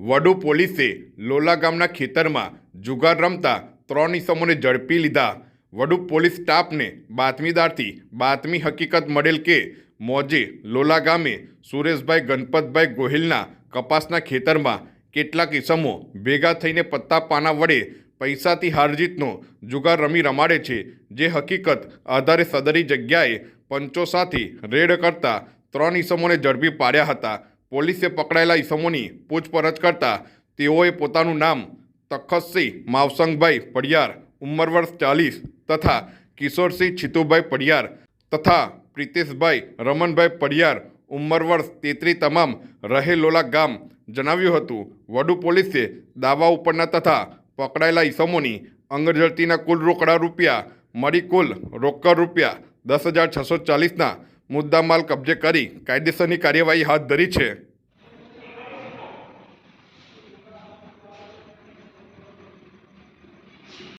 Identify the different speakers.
Speaker 1: વડુ પોલીસે લોલા ગામના ખેતરમાં જુગાર રમતા ત્રણ ઇસમોને ઝડપી લીધા. વડુ પોલીસ સ્ટાફને બાતમીદારથી બાતમી હકીકત મળેલ કે મોજે લોલા ગામે સુરેશભાઈ ગણપતભાઈ ગોહિલના કપાસના ખેતરમાં કેટલાક ઇસમો ભેગા થઈને પત્તા પાના વડે પૈસાથી હારજીતનો જુગાર રમી રમાડે છે, જે હકીકત આધારે સદરી જગ્યાએ પંચો સાથે રેડ કરતા ત્રણ ઇસમોને ઝડપી પાડ્યા હતા. પોલીસે પકડાયેલા ઈસમોની પૂછપરછ કરતા તેઓએ પોતાનું નામ તખતસિંહ માવસંગભાઈ પડિયાર, ઉંમર વર્ષ ચાલીસ તથા કિશોરસિંહ છીતુભાઈ પડિયાર તથા પ્રિતેશભાઈ રમણભાઈ પડિયાર, ઉંમર વર્ષ તેત્રી તમામ રહેલોલા ગામ જણાવ્યું હતું. વડુ પોલીસે દાવા ઉપરના તથા પકડાયેલા ઈસમોની અંગઝડતીના કુલ રોકડા રૂપિયા, મળી કુલ રોકડ રૂપિયા દસ હજાર છસો ચાલીસના મુદ્દામાલ કબજે કરી કાયદેસરની કાર્યવાહી હાથ ધરી છે.